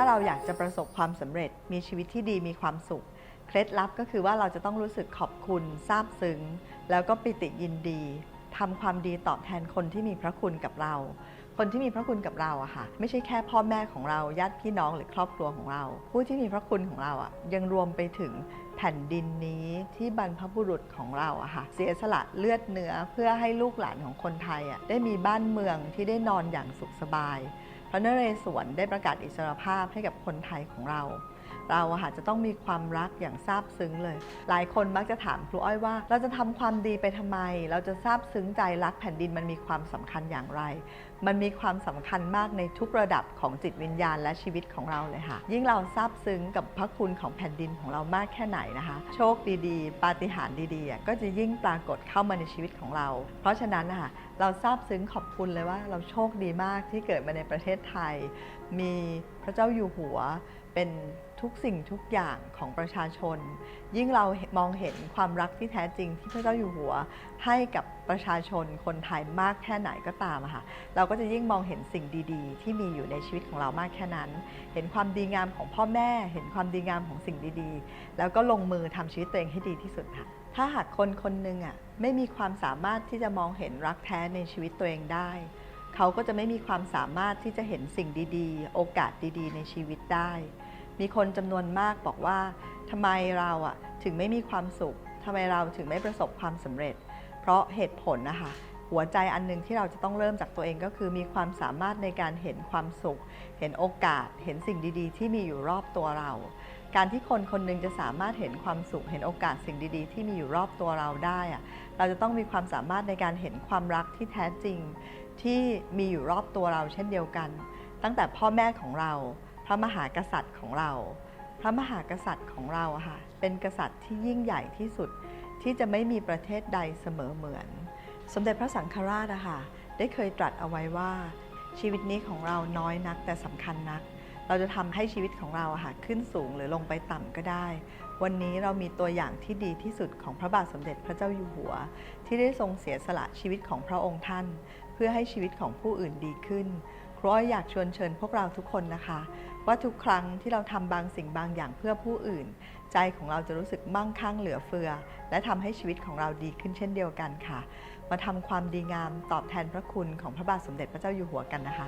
าเราอยากจะประสบความสำเร็จ มีชีวิตที่ดีมีความสุข เคล็ดลับก็คือว่าเราจะต้องรู้สึกขอบคุณซาบซึ้ง แล้วก็ปิติยินดีทำความดีตอบแทนคนที่มีพระคุณกับเรา คนที่มีพระคุณกับเราอะค่ะ ไม่ใช่แค่พ่อแม่ของเราญาติพี่น้องหรือครอบครัวของเรา ผู้ที่มีพระคุณของเราอะยังรวมไปถึงแผ่นดินนี้ที่บรรพบุรุษของเราอะค่ะเสียสละเลือดเนื้อเพื่อให้ลูกหลานของคนไทยอะได้มีบ้านเมืองที่ได้นอนอย่างสุขสบาย พระนเรศวรได้ประกาศอิสรภาพให้กับคนไทยของเรา เราอะค่ะจะต้องมีความรักอย่างซาบซึ้งเลย หลายคนมักจะถามครูอ้อยว่า เราจะทำความดีไปทำไม เราจะซาบซึ้งใจรักแผ่นดินมันมีความสำคัญอย่างไร มันมีความสำคัญมากในทุกระดับของจิตวิญญาณและชีวิตของเราเลยค่ะ ยิ่งเราซาบซึ้งกับพระคุณของแผ่นดินของเรามากแค่ไหนนะคะ โชคดีๆ ปาฏิหาริย์ดีๆ ก็จะยิ่งปรากฏเข้ามาในชีวิตของเรา เพราะฉะนั้นนะคะเราซาบซึ้งขอบคุณเลยว่า เราโชคดีมากที่เกิดมาในประเทศไทย มีพระเจ้าอยู่หัว เป็นทุกสิ่งทุกอย่างของประชาชน ยิ่งเรามองเห็นความรักที่แท้จริงที่พระเจ้าอยู่หัว ให้กับประชาชนคนไทยมากแค่ไหนก็ตามค่ะเราก็จะยิ่งมองเห็นสิ่งดีๆ ที่มีอยู่ในชีวิตของเรามากแค่นั้น เห็นความดีงามของพ่อแม่ เห็นความดีงามของสิ่งดีๆ แล้วก็ลงมือทำชีวิตตัวเองให้ดีที่สุดค่ะถ้าหากคนคนหนึ่งอะไม่มีความสามารถที่จะมองเห็นรักแท้ในชีวิตตัวเองได้เขาก็จะไม่มีความสามารถที่จะเห็นสิ่งดีๆ โอกาสดีๆ ในชีวิตได้ มีคนจำนวนมากบอกว่าทำไมเราอะถึงไม่มีความสุขทำไมเราถึงไม่ประสบความสำเร็จ เพราะเหตุผลนะคะหัวใจอันหนึงที่เราจะต้องเริ่มจากตัวเองก็คือมีความสามารถในการเห็นความสุข เห็นโอกาส เห็นสิ่งดีๆ ที่มีอยู่รอบตัวเรา การที่คนคนหนึงจะสามารถเห็นความสุข เห็นโอกาสสิ่งดีๆ ที่มีอยู่รอบตัวเราได้อะเราจะต้องมีความสามารถในการเห็นความรักที่แท้จริง ที่มีอยู่รอบตัวเราเช่นเดียวกัน ตั้งแต่พ่อแม่ของเรา ระมหากษัตริย์ของเรา พระมหากษัตริย์ของเราค่ะเป็นกษัตริย์ที่ยิ่งใหญ่ที่สุดที่จะไม่มีประเทศใดเสมอเหมือน สมเด็จพระสังฆราชอะค่ะได้เคยตรัสเอาไว้ว่าชีวิตนี้ของเราน้อยนักแต่สำคัญนัก เราจะทำให้ชีวิตของเราค่ะขึ้นสูงหรือลงไปต่ำก็ได้ วันนี้เรามีตัวอย่างที่ดีที่สุดของพระบาทสมเด็จพระเจ้าอยู่หัว ที่ได้ทรงเสียสละชีวิตของพระองค์ท่าน เพื่อให้ชีวิตของผู้อื่นดีขึ้น ครูอ้อยอยากชวนเชิญพวกเราทุกคนนะคะ ว่าทุกครั้งที่เราทำบางสิ่งบางอย่างเพื่อผู้อื่น ใจของเราจะรู้สึกมั่งคั่งเหลือเฟือ และทำให้ชีวิตของเราดีขึ้นเช่นเดียวกันค่ะ มาทำความดีงามตอบแทนพระคุณของพระบาทสมเด็จพระเจ้าอยู่หัวกันนะคะ